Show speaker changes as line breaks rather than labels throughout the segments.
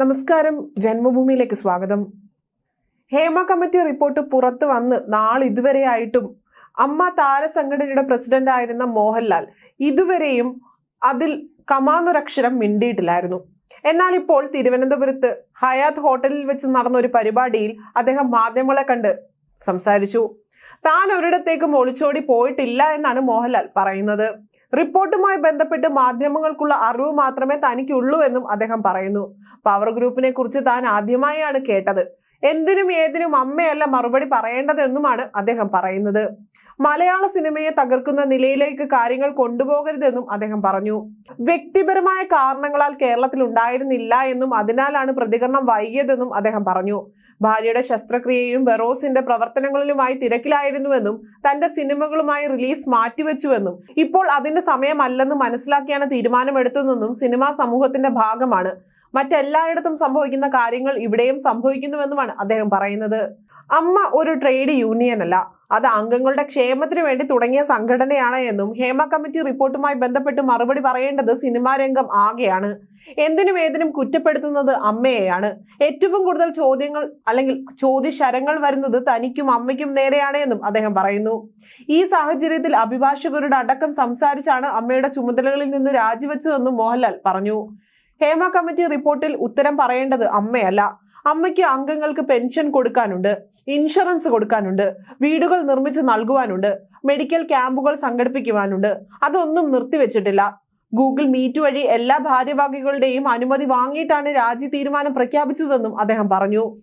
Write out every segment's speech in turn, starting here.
നമസ്കാരം. ജന്മഭൂമിയിലേക്ക് സ്വാഗതം. Hema committee report പുറത്തു വന്ന് നാളിതുവരെയായിട്ടും അമ്മ താരസംഘടനയുടെ പ്രസിഡന്റ് ആയിരുന്ന മോഹൻലാൽ ഇതുവരെയും അതിൽ കമാന്നൊരക്ഷരം മിണ്ടിയിട്ടില്ലായിരുന്നു. എന്നാൽ ഇപ്പോൾ തിരുവനന്തപുരത്ത് ഹയാത്ത് ഹോട്ടലിൽ വെച്ച് നടന്ന ഒരു പരിപാടിയിൽ അദ്ദേഹം മാധ്യമങ്ങളെ കണ്ട് സംസാരിച്ചു. താൻ ഒരിടത്തേക്കും ഒളിച്ചോടി പോയിട്ടില്ല എന്നാണ് മോഹൻലാൽ പറയുന്നത്. റിപ്പോർട്ടുമായി ബന്ധപ്പെട്ട് മാധ്യമങ്ങൾക്കുള്ള അറിവ് മാത്രമേ തനിക്കുള്ളൂ എന്നും അദ്ദേഹം പറയുന്നു. പവർ ഗ്രൂപ്പിനെ കുറിച്ച് താൻ ആദ്യമായാണ് കേട്ടത്. എന്തിനും ഏതിനും അമ്മയല്ല മറുപടി പറയേണ്ടതെന്നുമാണ് അദ്ദേഹം പറയുന്നത്. മലയാള സിനിമയെ തകർക്കുന്ന നിലയിലേക്ക് കാര്യങ്ങൾ കൊണ്ടുപോകരുതെന്നും അദ്ദേഹം പറഞ്ഞു. വ്യക്തിപരമായ കാരണങ്ങളാൽ കേരളത്തിൽ ഉണ്ടായിരുന്നില്ല എന്നും അതിനാലാണ് പ്രതികരണം വൈകിയതെന്നും അദ്ദേഹം പറഞ്ഞു. ഭാര്യയുടെ ശസ്ത്രക്രിയയും ബെറോസിന്റെ പ്രവർത്തനങ്ങളിലുമായി തിരക്കിലായിരുന്നുവെന്നും തന്റെ സിനിമകളുമായി റിലീസ് മാറ്റിവെച്ചുവെന്നും ഇപ്പോൾ അതിന്റെ സമയമല്ലെന്ന് മനസ്സിലാക്കിയാണ് തീരുമാനമെടുത്തതെന്നും സിനിമാ സമൂഹത്തിന്റെ ഭാഗമാണ്. മറ്റെല്ലായിടത്തും സംഭവിക്കുന്ന കാര്യങ്ങൾ ഇവിടെയും സംഭവിക്കുന്നുവെന്നുമാണ് അദ്ദേഹം പറയുന്നത്. അമ്മ ഒരു ട്രേഡ് യൂണിയൻ അല്ല. അത് അംഗങ്ങളുടെ ക്ഷേമത്തിന് വേണ്ടി തുടങ്ങിയ സംഘടനയാണ് എന്നും ഹേമ കമ്മിറ്റി റിപ്പോർട്ടുമായി ബന്ധപ്പെട്ട് മറുപടി പറയേണ്ടത് സിനിമാ രംഗം ആകെയാണ്. എന്തിനും ഏതിനും കുറ്റപ്പെടുത്തുന്നത് അമ്മയെയാണ്. ഏറ്റവും കൂടുതൽ ചോദ്യങ്ങൾ അല്ലെങ്കിൽ ചോദ്യശരങ്ങൾ വരുന്നത് തനിക്കും അമ്മയ്ക്കും നേരെയാണ് എന്നും അദ്ദേഹം പറയുന്നു. ഈ സാഹചര്യത്തിൽ അഭിഭാഷകരുടെ അടക്കം സംസാരിച്ചാണ് അമ്മയുടെ ചുമതലകളിൽ നിന്ന് രാജിവെച്ചതെന്നും മോഹൻലാൽ പറഞ്ഞു. ഹേമ കമ്മിറ്റി റിപ്പോർട്ടിൽ ഉത്തരം പറയേണ്ടത് അമ്മയല്ല. അമ്മയ്ക്ക് അംഗങ്ങൾക്ക് പെൻഷൻ കൊടുക്കാനുണ്ട് ഇൻഷുറൻസ് കൊടുക്കാനുണ്ട് വീടുകൾ നിർമ്മിച്ച് നൽകുവാനുണ്ട് മെഡിക്കൽ ക്യാമ്പുകൾ സംഘടിപ്പിക്കുവാനുണ്ട്. അതൊന്നും നിർത്തിവെച്ചിട്ടില്ല ഗൂഗിൾ മീറ്റ് വഴി എല്ലാ ഭാര്യവാഹികളുടെയും അനുമതി വാങ്ങിയിട്ടാണ് രാജി തീരുമാനം പ്രഖ്യാപിച്ചതെന്നും അദ്ദേഹം പറഞ്ഞു.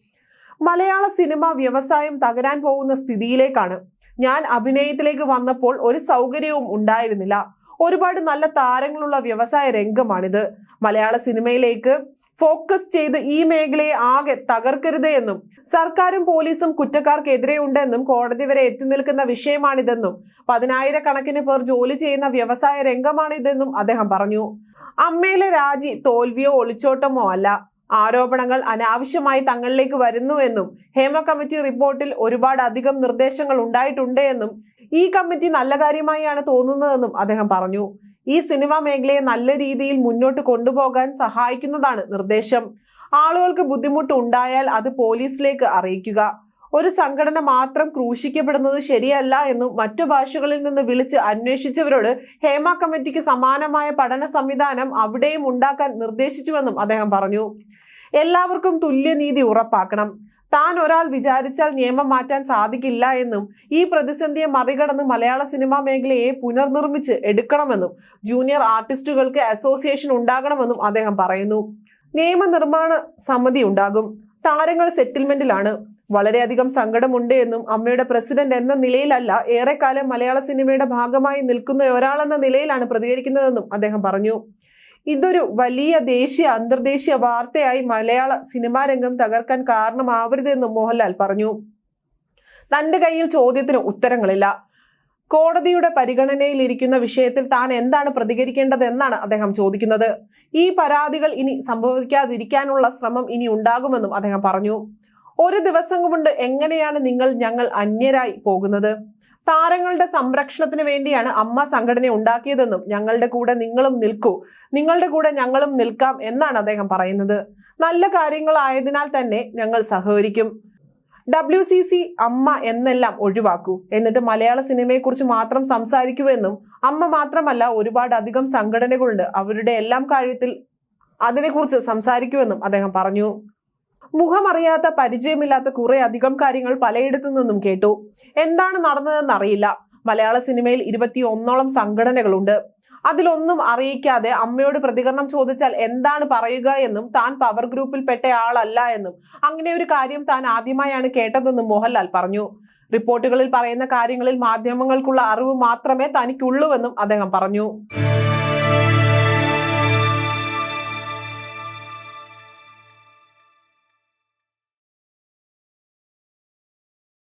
മലയാള സിനിമ വ്യവസായം തകരാൻ പോകുന്ന സ്ഥിതിയിലേക്കാണ്. ഞാൻ അഭിനയത്തിലേക്ക് വന്നപ്പോൾ ഒരു സൗകര്യവും ഉണ്ടായിരുന്നില്ല. ഒരുപാട് നല്ല താരങ്ങളുള്ള വ്യവസായ രംഗമാണിത്. മലയാള സിനിമയിലേക്ക് ഫോക്കസ് ചെയ്ത് ഈ മേഖലയെ ആകെ തകർക്കരുത് എന്നും സർക്കാരും പോലീസും കുറ്റക്കാർക്കെതിരെ ഉണ്ടെന്നും കോടതി വരെ എത്തി നിൽക്കുന്ന വിഷയമാണിതെന്നും പതിനായിരക്കണക്കിന് പേർ ജോലി ചെയ്യുന്ന വ്യവസായ രംഗമാണിതെന്നും അദ്ദേഹം പറഞ്ഞു. അമ്മയിലെ രാജി തോൽവിയോ ഒളിച്ചോട്ടമോ അല്ല. ആരോപണങ്ങൾ അനാവശ്യമായി തങ്ങളിലേക്ക് വരുന്നു എന്നും ഹേമ കമ്മിറ്റി റിപ്പോർട്ടിൽ ഒരുപാട് അധികം നിർദ്ദേശങ്ങൾ ഉണ്ടായിട്ടുണ്ട് എന്നും ഈ കമ്മിറ്റി നല്ല കാര്യമായാണ് തോന്നുന്നതെന്നും അദ്ദേഹം പറഞ്ഞു. ഈ സിനിമാ മേഖലയെ നല്ല രീതിയിൽ മുന്നോട്ട് കൊണ്ടുപോകാൻ സഹായിക്കുന്നതാണ് നിർദ്ദേശം. ആളുകൾക്ക് ബുദ്ധിമുട്ട് ഉണ്ടായാൽ അത് പോലീസിലേക്ക് അറിയിക്കുക. ഒരു സംഘടന മാത്രം ക്രൂശിക്കപ്പെടുന്നത് ശരിയല്ല എന്നും മറ്റു ഭാഷകളിൽ നിന്ന് വിളിച്ച് അന്വേഷിച്ചവരോട് ഹേമ കമ്മിറ്റിക്ക് സമാനമായ പഠന സംവിധാനം അവിടെയും ഉണ്ടാക്കാൻ നിർദ്ദേശിച്ചുവെന്നും അദ്ദേഹം പറഞ്ഞു. എല്ലാവർക്കും തുല്യനീതി ഉറപ്പാക്കണം. താൻ ഒരാൾ വിചാരിച്ചാൽ നിയമം മാറ്റാൻ സാധിക്കില്ല എന്നും ഈ പ്രതിസന്ധിയെ മറികടന്ന് മലയാള സിനിമാ മേഖലയെ പുനർനിർമ്മിച്ച് എടുക്കണമെന്നും ജൂനിയർ ആർട്ടിസ്റ്റുകൾക്ക് അസോസിയേഷൻ ഉണ്ടാകണമെന്നും അദ്ദേഹം പറയുന്നു. നിയമനിർമ്മാണ സമിതി ഉണ്ടാകും. താരങ്ങൾ സെറ്റിൽമെന്റിലാണ്. വളരെയധികം സങ്കടമുണ്ട് എന്നും അമ്മയുടെ പ്രസിഡന്റ് എന്ന നിലയിലല്ല ഏറെക്കാലം മലയാള സിനിമയുടെ ഭാഗമായി നിൽക്കുന്ന ഒരാളെന്ന നിലയിലാണ് പ്രതികരിക്കുന്നതെന്നും അദ്ദേഹം പറഞ്ഞു. ഇതൊരു വലിയ ദേശീയ അന്തർദേശീയ വാർത്തയായി മലയാള സിനിമാ രംഗം തകർക്കാൻ കാരണമാവരുതെന്നും മോഹൻലാൽ പറഞ്ഞു. തന്റെ കയ്യിൽ ചോദ്യത്തിന് ഉത്തരങ്ങളില്ല. കോടതിയുടെ പരിഗണനയിലിരിക്കുന്ന വിഷയത്തിൽ താൻ എന്താണ് പ്രതികരിക്കേണ്ടത് എന്നാണ് അദ്ദേഹം ചോദിക്കുന്നത്. ഈ പരാതികൾ ഇനി സംഭവിക്കാതിരിക്കാനുള്ള ശ്രമം ഇനി ഉണ്ടാകുമെന്നും അദ്ദേഹം പറഞ്ഞു. ഒരു ദിവസം കൊണ്ട് എങ്ങനെയാണ് നിങ്ങൾ ഞങ്ങൾ അന്യരായി പോകുന്നത്? താരങ്ങളുടെ സംരക്ഷണത്തിന് വേണ്ടിയാണ് അമ്മ സംഘടന ഉണ്ടാക്കിയതെന്നും ഞങ്ങളുടെ കൂടെ നിങ്ങളും നിൽക്കൂ. നിങ്ങളുടെ കൂടെ ഞങ്ങളും നിൽക്കാം എന്നാണ് അദ്ദേഹം പറയുന്നത്. നല്ല കാര്യങ്ങളായതിനാൽ തന്നെ ഞങ്ങൾ സഹകരിക്കും. ഡബ്ല്യു സി സി അമ്മ എന്നെല്ലാം ഒഴിവാക്കൂ. എന്നിട്ട് മലയാള സിനിമയെക്കുറിച്ച് മാത്രം സംസാരിക്കൂ എന്നും അമ്മ മാത്രമല്ല ഒരുപാട് അധികം സംഘടനകളുണ്ട്. അവരുടെ എല്ലാം കാര്യത്തിൽ അതിനെക്കുറിച്ച് സംസാരിക്കുമെന്നും അദ്ദേഹം പറഞ്ഞു. മുഖമറിയാത്ത പരിചയമില്ലാത്ത കുറെ അധികം കാര്യങ്ങൾ പലയിടത്തു നിന്നും കേട്ടു. എന്താണ് നടന്നതെന്ന് അറിയില്ല. മലയാള സിനിമയിൽ ഇരുപത്തി ഒന്നോളം സംഘടനകളുണ്ട്. അതിലൊന്നും അറിയിക്കാതെ അമ്മയോട് പ്രതികരണം ചോദിച്ചാൽ എന്താണ് പറയുക എന്നും താൻ പവർ ഗ്രൂപ്പിൽ പെട്ട ആളല്ല എന്നും അങ്ങനെ ഒരു കാര്യം താൻ ആദ്യമായാണ് കേട്ടതെന്നും മോഹൻലാൽ പറഞ്ഞു. റിപ്പോർട്ടുകളിൽ പറയുന്ന കാര്യങ്ങളിൽ മാധ്യമങ്ങൾക്കുള്ള അറിവ് മാത്രമേ തനിക്കുള്ളൂവെന്നും അദ്ദേഹം പറഞ്ഞു.